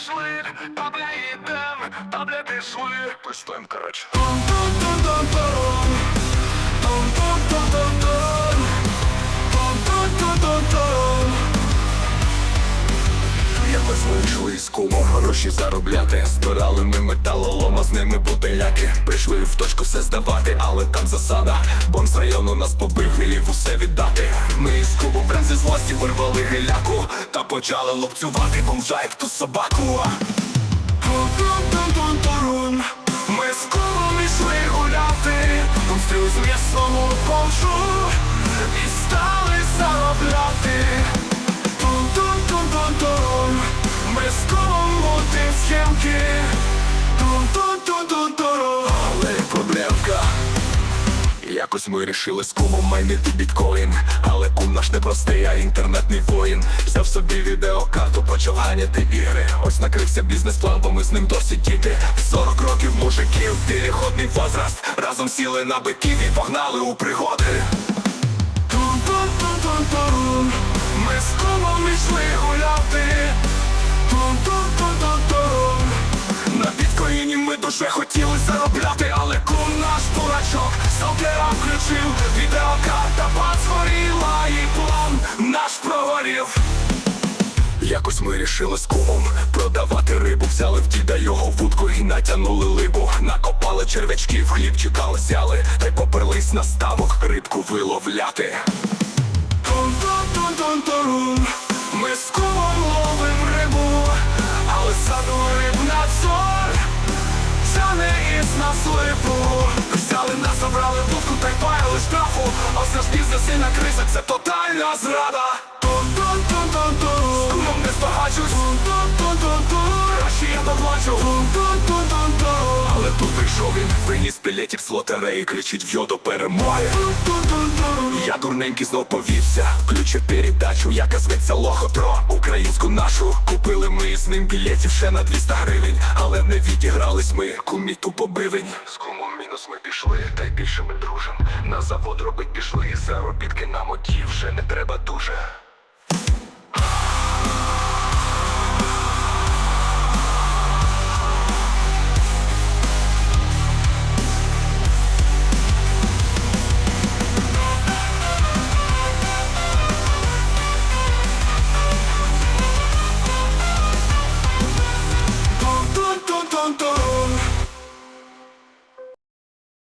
пішли, там де йдем, там де пішли. Пистоєм, коротше. Якось з кумом гроші заробляти Збирали ми металолома, з ними бутиляки Прийшли в точку все здавати, але там засада Бом з району нас побив, вілів усе віддати Ми з зі злості вирвали гиляку Та почали лупцювати бомжа, як ту собаку. Ми з кубом ішли гуляти Помстив з м'ясному бомжу І стали заробляти. Тун-тун-тун-тун-тун Ми з кумом мутим схемки Якось ми рішили з кумом майнити біткоін. Але кум наш не простий, а інтернетний воїн. Взяв собі відеокарту, почав ганяти ігри. Ось накрився бізнес-план, бо ми з ним досі діти. 40 років мужиків, переходний возраст. Разом сіли на биків і погнали у пригоди. Ми з кумом ішли гуляти. На біткоїні ми дуже хотіли заробляти Сталкера Відеокарта згоріла І план наш прогорів. Якось ми рішили з кумом продавати рибу, взяли в діда його вудку і натягнули либу. Накопали червячків, хлібчика осяли, та й поперлись на ставок рибку виловляти. Тун-тун-тун-тун-тун. Ми з кумом ловим рибу, але саду рибнадзор Це не із нас липу. Взяли нас, забрали та й паяли штрафу Ось наш бізнес і на крисах це тотальна зрада. З кумом не збагачусь. Краще я доплачу. Але тут прийшов він, приніс білетів з лотереї Кричить в йоду перемоги Я дурненький знов повівся. Включив передачу, яка зветься Лохотро Українську нашу Купили ми з ним білетів ще на 200 гривень. Але не відігрались ми, кумі тупо бивень З кумом мінус ми пішли, та й більше ми дружим. На завод робить пішли, заробітки на моті вже не треба дуже. Don't